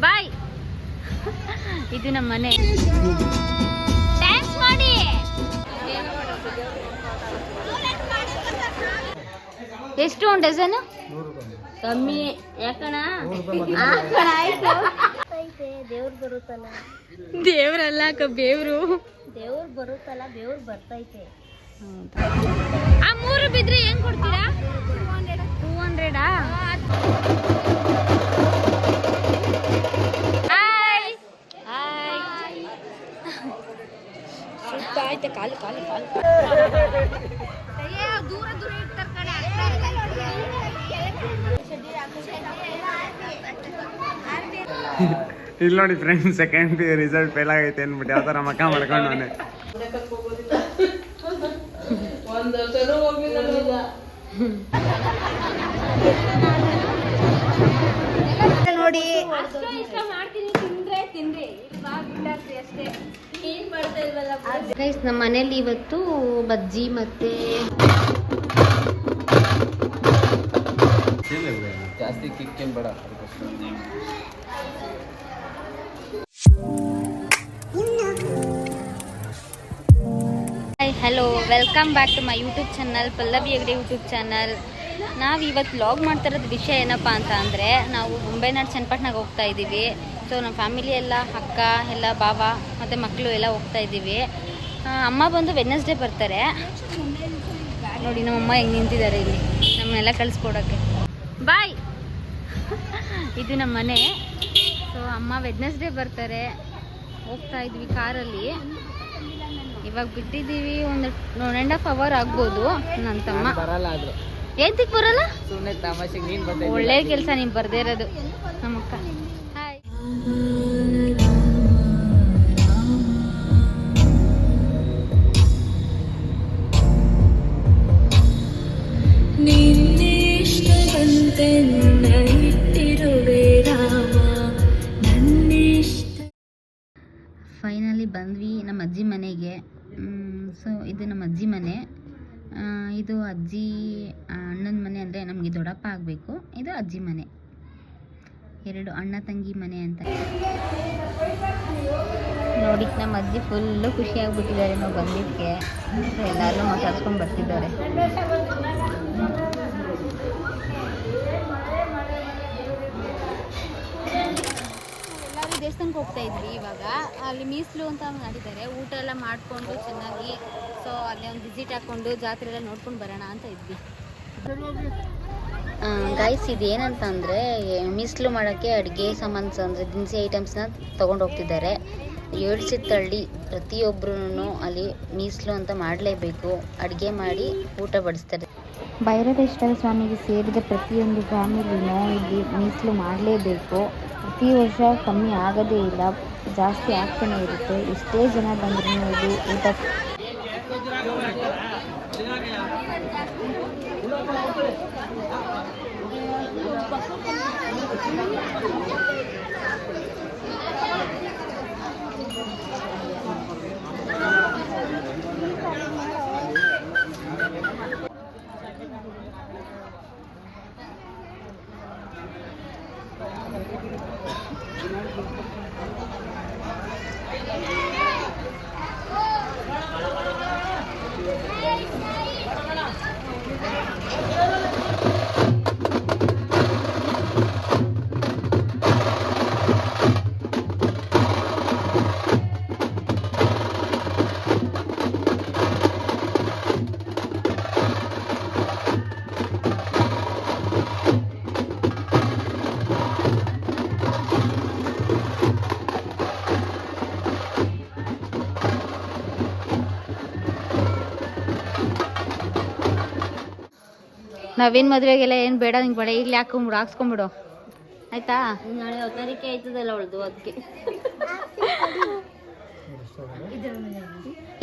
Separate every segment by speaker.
Speaker 1: ಬಾಯ್. ಇದು ನಮ್ಮ ಮನೆ. ಮಾಡಿ. ಎಷ್ಟು ಒಂದು ಡಜನ್ ಕಮ್ಮಿ. ಯಾಕಣ
Speaker 2: ದೇವ್ರು ಬರುತ್ತಲ್ಲ
Speaker 1: ದೇವ್ರಲ್ಲ ಅಕ್ಕ ಬೇವ್ರು.
Speaker 2: ದೇವ್ರು ಬರುತ್ತಲ್ಲ ದೇವ್ರು ಬರ್ತೈತೆ
Speaker 1: ಆ ಮೂರು ಬಿದ್ರೆ ಹೆಂಗ್ ಕೊಡ್ತೀರಾ? ಟೂ ಹಂಡ್ರೆಡಾ ಕಾಲು ಕಾಲು ಕಾಲು. ದೂರ ದೂರ ಇರ್ತಾರೆ
Speaker 3: ಇಲ್ಲಿ ನೋಡಿ friends second P result fail ಆಗೈತೆ ಅಂದ್ಬಿಟ್ಟು ಯಾವ ಥರ ಮಕ್ಕ ಮಾಡ್ಕೊಂಡು ಅವನೇ.
Speaker 2: ನೋಡಿ
Speaker 1: ಅಷ್ಟೋ ಇಷ್ಟ ಮಾಡ್ತೀನಿ ತಿಂದ್ರೆ ತಿಂದ್ರಿ ಅಷ್ಟೇ. ಗೈಸ್ ನಮ್ಮ ಮನೇಲಿ ಇವತ್ತು ಬಜ್ಜಿ ಮತ್ತೆ
Speaker 4: ಜಾಸ್ತಿ ಬೇಡ
Speaker 1: hello welcome back to my YouTube channel Pallavi Hegde YouTube channel ನಾವು ಇವತ್ತು ವ್ಲಾಗ್ ಮಾಡ್ತಾ ಇರೋದು ವಿಷಯ ಏನಪ್ಪ ಅಂತ ಅಂದರೆ ನಾವು ಮುಂಬೈನಾಡು ಚನ್ನಪಟ್ಟಣಕ್ಕೆ ಹೋಗ್ತಾ ಇದ್ದೀವಿ ಸೊ ನಮ್ಮ ಫ್ಯಾಮಿಲಿ ಎಲ್ಲ ಅಕ್ಕ ಎಲ್ಲ ಬಾವ ಮತ್ತು ಮಕ್ಕಳು ಎಲ್ಲ ಹೋಗ್ತಾ ಇದ್ದೀವಿ. ಅಮ್ಮ ಬಂದು ವೆಡ್ನೆಸ್ಡೇ ಬರ್ತಾರೆ. ನೋಡಿ ನಮ್ಮಮ್ಮ ಹೆಂಗೆ ನಿಂತಿದ್ದಾರೆ ಇಲ್ಲಿ. ನಮ್ಮನ್ನೆಲ್ಲ ಕಳಿಸ್ಕೊಡೋಕ್ಕೆ. ಬಾಯ್ ಇದು ನಮ್ಮ ಮನೆ. ಸೊ ಅಮ್ಮ ವೆಡ್ನೆಸ್ಡೇ ಬರ್ತಾರೆ. ಹೋಗ್ತಾ ಇದ್ವಿ ಕಾರಲ್ಲಿ. ಇವಾಗ ಬಿಟ್ಟಿದ್ದೀವಿ. ಒಂದು ಒನ್ ಆ್ಯಂಡ್ ಹಾಫ್ ಅವರ್ ಆಗ್ಬೋದು ನನ್ನ ತಮ್ಮ. ಏಂತಿಕ್ ಬರಲ್ಲ ಒಳ್ಳೆ ಕೆಲಸ ನೀನು ಬರ್ದೇ ಇರೋದು. ನಮ್ಮಕ್ಕ. ಫೈನಲಿ ಬಂದ್ವಿ ನಮ್ಮ ಅಜ್ಜಿ ಮನೆಗೆ. ಸೊ ಇದು ನಮ್ಮ ಅಜ್ಜಿ ಮನೆ. ಇದು ಅಜ್ಜಿ ಅಣ್ಣನ ಮನೆ ಅಂದರೆ ನಮಗೆ ದೊಡ್ಡಪ್ಪ ಆಗಬೇಕು. ಇದು ಅಜ್ಜಿ ಮನೆ. ಎರಡು ಅಣ್ಣ ತಂಗಿ ಮನೆ ಅಂತ. ನೋಡಿ, ನಮ್ಮ ಅಜ್ಜಿ ಫುಲ್ಲು ಖುಷಿಯಾಗ್ಬಿಟ್ಟಿದ್ದಾರೆ ನಾವು ಬಂದಿದ್ದಕ್ಕೆ. ಎಲ್ಲರೂ ಮಾತಾಡ್ಸ್ಕೊಂಡು ಬರ್ತಿದ್ದಾರೆ. ಎಲ್ಲರೂ ದೇವಸ್ಥಾನಕ್ಕೆ ಹೋಗ್ತಾ ಇದ್ವಿ ಇವಾಗ. ಅಲ್ಲಿ ಮೀಸಲು ಅಂತ ಮಾಡಿದ್ದಾರೆ. ಊಟ ಎಲ್ಲ ಮಾಡಿಕೊಂಡು ಚೆನ್ನಾಗಿ ಸೊ ಅಲ್ಲೇ ಒಂದು ವಿಸಿಟ್ ಹಾಕ್ಕೊಂಡು ಜಾತ್ರೆ ಎಲ್ಲ ನೋಡ್ಕೊಂಡು ಬರೋಣ ಅಂತ ಇದ್ವಿ. ಗಾಯ್ಸ್ ಇದೇನಂತ ಅಂದರೆ ಮೀಸಲು ಮಾಡೋಕ್ಕೆ ಅಡುಗೆ ಸಾಮಾನ್ಸ್ ಅಂದರೆ ದಿನಸಿ ಐಟಮ್ಸ್ನ ತೊಗೊಂಡು ಹೋಗ್ತಿದ್ದಾರೆ. ಏಳು ಸಿತ್ತಳ್ಳಿ ಪ್ರತಿಯೊಬ್ಬರೂ ಅಲ್ಲಿ ಮೀಸಲು ಅಂತ ಮಾಡಲೇಬೇಕು. ಅಡುಗೆ ಮಾಡಿ ಊಟ ಬಡಿಸ್ತಾರೆ. ಭೈರವೇಶ್ವರ ಸ್ವಾಮಿಗೆ ಸೇರಿದ ಪ್ರತಿಯೊಂದು ಫ್ಯಾಮಿಲಿನೂ ಇಲ್ಲಿ ಮೀಸಲು ಮಾಡಲೇಬೇಕು. ಪ್ರತಿ ವರ್ಷ ಕಮ್ಮಿ ಆಗೋದೇ ಇಲ್ಲ, ಜಾಸ್ತಿ ಆಗ್ತಾನೆ ಇರುತ್ತೆ. ಎಷ್ಟೇ ಜನ ಬಂದ್ರೂ ಇಲ್ಲಿ ಊಟ Buat semuanya. ನವೀನ್ ಮದುವೆಗೆಲ್ಲ ಏನು ಬೇಡ ನಿಂಗೆ ಬೇಡ. ಈಗಲೇ ಹಾಕೊಂಬಿಡು ಹಾಕ್ಸ್ಕೊಂಬಿಡು. ಆಯ್ತಾ?
Speaker 2: ನಾಳೆ ಹತ್ತರಿಕೆ ಆಯ್ತದಲ್ಲ ಅವಳದು ಅದಕ್ಕೆ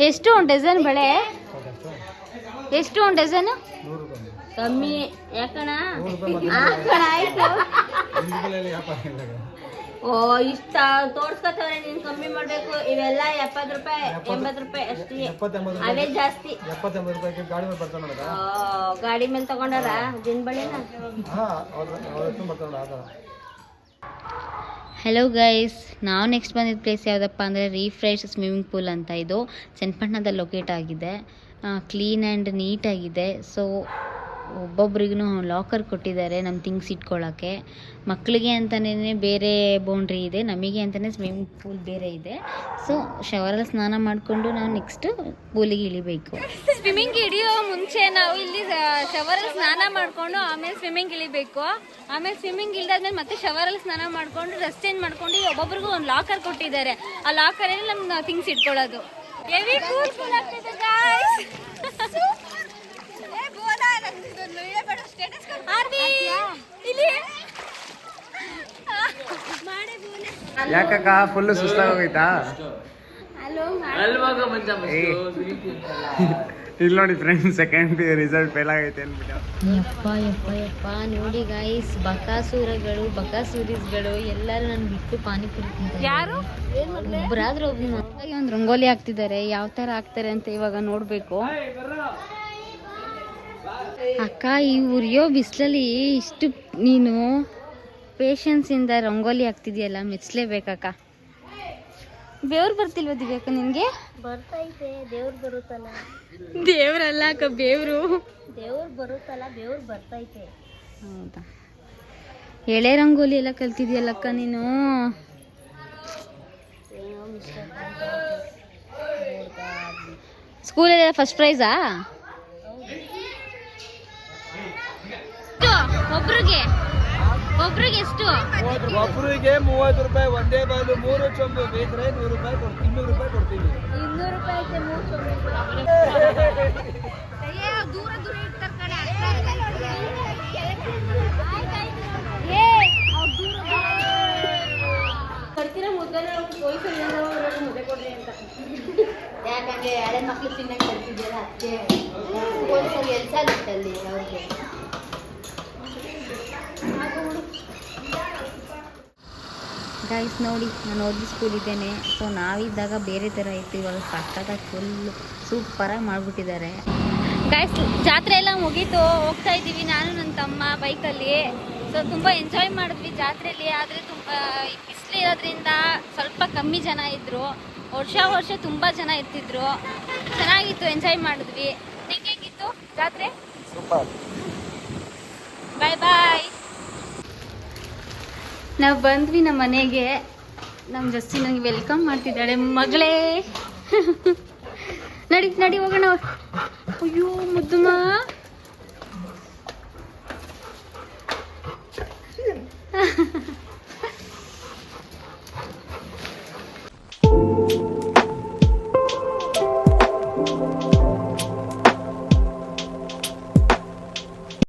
Speaker 1: ಎಷ್ಟು ಒಂದು ಡಜನ್ ಬಳೆ? ಎಷ್ಟು ಒಂದು ಡಜನ್
Speaker 2: ಕಮ್ಮಿ. ಯಾಕಣ ಆಯ್ತು. ಓ ಇಷ್ಟ. ತೋರ್ಸ್ಕೊತವ್ರೆ ನೀನ್ ಕಮ್ಮಿ ಮಾಡ್ಬೇಕು. ಇವೆಲ್ಲ ಎಪ್ಪತ್ ರೂಪಾಯಿ ಎಂಬತ್ ರೂಪಾಯಿ ಅಷ್ಟೇ. ಅವೇ ಜಾಸ್ತಿ.
Speaker 4: ಗಾಡಿ ಮೇಲೆ ಬರ್ತಾನೆ ನೋಡಕ
Speaker 2: ಆ, ಗಾಡಿ ಮೇಲೆ ತಗೊಂಡಾರ? ದಿನ ಬಳಿನ?
Speaker 1: ಹಲೋ ಗೈಸ್ ನಾವು ನೆಕ್ಸ್ಟ್ ಬಂದಿದ್ದ ಪ್ಲೇಸ್ ಯಾವುದಪ್ಪ ಅಂದರೆ ರೀಫ್ರೆಶ್ ಸ್ವಿಮ್ಮಿಂಗ್ ಪೂಲ್ ಅಂತ ಇದು. ಚನ್ನಪಟ್ಟಣದಲ್ಲಿ ಲೊಕೇಟ್ ಆಗಿದೆ. ಕ್ಲೀನ್ ಆ್ಯಂಡ್ ನೀಟಾಗಿದೆ ಸೊ ಒಬ್ಬೊಬ್ರಿಗೂ ಲಾಕರ್ ಕೊಟ್ಟಿದ್ದಾರೆ ನಮ್ಮ ಥಿಂಗ್ಸ್ ಇಟ್ಕೊಳ್ಳೋಕ್ಕೆ ಮಕ್ಕಳಿಗೆ ಅಂತಲೇ ಬೇರೆ ಬೌಂಡ್ರಿ ಇದೆ, ನಮಗೆ ಅಂತಲೇ ಸ್ವಿಮ್ಮಿಂಗ್ ಪೂಲ್ ಬೇರೆ ಇದೆ. ಸೊ ಶವರಲ್ಲಿ ಸ್ನಾನ ಮಾಡಿಕೊಂಡು ನಾವು ನೆಕ್ಸ್ಟ್ ಪೂಲಿಗೆ ಇಳಿಬೇಕು. ಸ್ವಿಮ್ಮಿಂಗ್ ಇಳಿಯೋ ಮುಂಚೆ ನಾವು ಇಲ್ಲಿ ಶವರಲ್ಲಿ ಸ್ನಾನ ಮಾಡಿಕೊಂಡು ಆಮೇಲೆ ಸ್ವಿಮ್ಮಿಂಗ್ ಇಳಿಬೇಕು. ಆಮೇಲೆ ಸ್ವಿಮ್ಮಿಂಗ್ ಇಳಿದಾದ್ಮೇಲೆ ಮತ್ತೆ ಶವರಲ್ಲಿ ಸ್ನಾನ ಮಾಡಿಕೊಂಡು ಡ್ರೆಸ್ ಚೇಂಜ್ ಮಾಡ್ಕೊಂಡು ಒಬ್ಬೊಬ್ರಿಗೂ ಒಂದು ಲಾಕರ್ ಕೊಟ್ಟಿದ್ದಾರೆ. ಆ ಲಾಕರಲ್ಲಿ ನಮ್ಮ ಥಿಂಗ್ಸ್ ಇಟ್ಕೊಳ್ಳೋದು ಹೆವಿ ಕೂಲ್ ಕೂಲ್ ಆಗ್ತಿದೆ, guys.
Speaker 3: ಯಾಕಕ್ಕ ಫುಲ್ ಸುಸ್ತಾಗೋಗೈತಾ? ಇಲ್ಲ ನೋಡಿ friends second P result fail ಆಗೈತೆ ಅಂದ್ಬಿಟ್ಟು.
Speaker 1: ಯಪ್ಪ ಯಪ್ಪ ಯಪ್ಪ. ನೋಡಿ ಗಾಯ್ಸ್ ಬಕಾಸೂರಗಳು ಬಕಾಸೂರಿಸ್ಗಳು ಎಲ್ಲರೂ ನಾನು ಬಿಟ್ಟು ಪಾನಿಪುರಿ ತಿಂತಾರೆ. ಯಾರು? ಒಬ್ಬರಾದ್ರೂ ಒಬ್ರು ಒಂದು ರಂಗೋಲಿ ಹಾಕ್ತಿದ್ದಾರೆ. ಯಾವ ತರ ಹಾಕ್ತಾರೆ ಅಂತ ಇವಾಗ ನೋಡ್ಬೇಕು. ಅಕ್ಕ ಈ ಉರಿಯೋ ಬಿಸಿಲಲ್ಲಿ ಇಷ್ಟು ನೀನು ಪೇಷನ್ಸ್ ಇಂದ ರಂಗೋಲಿ ಹಾಕ್ತಿದ್ಯಲ್ಲ ಮೆಚ್ಚಲೇಬೇಕಕ್ಕ ಬೇವ್ರು ಬರ್ತಿಲ್ವ ದಿವ್ಯಾಕ ನಿಮ್ಗೆ
Speaker 2: ಬರ್ತೈತೆ ದೇವ್ರು ಬರುತ್ತಲ್ಲ.
Speaker 1: ದೇವ್ರಲ್ಲ ಅಕ್ಕ ಬೇವ್ರು
Speaker 2: ದೇವ್ರು ಬರುತ್ತಲ್ಲ ದೇವ್ರು ಬರ್ತೈತೆ.
Speaker 1: ಹೌದಾ? ಎಳೆ ರಂಗೋಲಿ ಎಲ್ಲ ಕಲ್ತಿದ್ಯಲ್ಲಕ್ಕ ನೀನು? ಸ್ಕೂಲಲ್ಲಿ ಫಸ್ಟ್ ಪ್ರೈಸಾ ಒಬ್ರಿಗೆ. ಒಬ್ರಿಗೆ ಎಷ್ಟು?
Speaker 4: ಒಬ್ರಿಗೆ ಮೂವತ್ತು ರೂಪಾಯಿ ಒಂದೇ ಬಾಲು ಮೂರು ಚೊಂಬು ಬೇಕ್ರೆ ನೂರು ರೂಪಾಯಿ ಕೊಡ್ತೀನಿ ಇನ್ನೂರು ರೂಪಾಯಿ ಕೊಡ್ತೀವಿ
Speaker 2: ಇನ್ನೂರು ರೂಪಾಯಿ
Speaker 1: ದೂರ ದೂರ ಗೈಸ್ ನೋಡಿ ನಾನು ಓದಿ ಸ್ಕೂಲ್ ಇದ್ದೇನೆ. ಸೊ ನಾವಿದ್ದಾಗ ಬೇರೆ ಥರ ಇತ್ತು. ಇವಾಗ ಸಕ್ಕತ್ತಾಗಿ ಫುಲ್ಲು ಸೂಪರಾಗಿ ಮಾಡಿಬಿಟ್ಟಿದ್ದಾರೆ. ಗೈಸ್ ಜಾತ್ರೆ ಎಲ್ಲ ಮುಗೀತು. ಹೋಗ್ತಾ ಇದ್ದೀವಿ ನಾನು ನನ್ನ ತಮ್ಮ ಬೈಕಲ್ಲಿ ಸೊ ತುಂಬ ಎಂಜಾಯ್ ಮಾಡಿದ್ವಿ ಜಾತ್ರೆಯಲ್ಲಿ ಆದರೆ ತುಂಬ ಬಿಸಿಲು ಇರೋದ್ರಿಂದ ಸ್ವಲ್ಪ ಕಮ್ಮಿ ಜನ ಇದ್ದರು ವರ್ಷ ವರ್ಷ ತುಂಬ ಜನ ಇರ್ತಿದ್ರು. ಚೆನ್ನಾಗಿತ್ತು ಎಂಜಾಯ್ ಮಾಡಿದ್ವಿ. ಹೆಂಗಿತ್ತು ಜಾತ್ರೆ? ಬಾಯ್ ಬಾಯ್ ನಾವು ಬಂದ್ವಿ ನಮ್ಮ ಮನೆಗೆ. ನಮ್ಮ ಜಸ್ತಿ ನನಗೆ ವೆಲ್ಕಮ್ ಮಾಡ್ತಿದ್ದಾಳೆ. ಮಗಳೇ. ನಡಿ ನಡಿ ಹೋಗೋಣ. ಅಯ್ಯೋ, ಮುದ್ದುಮ.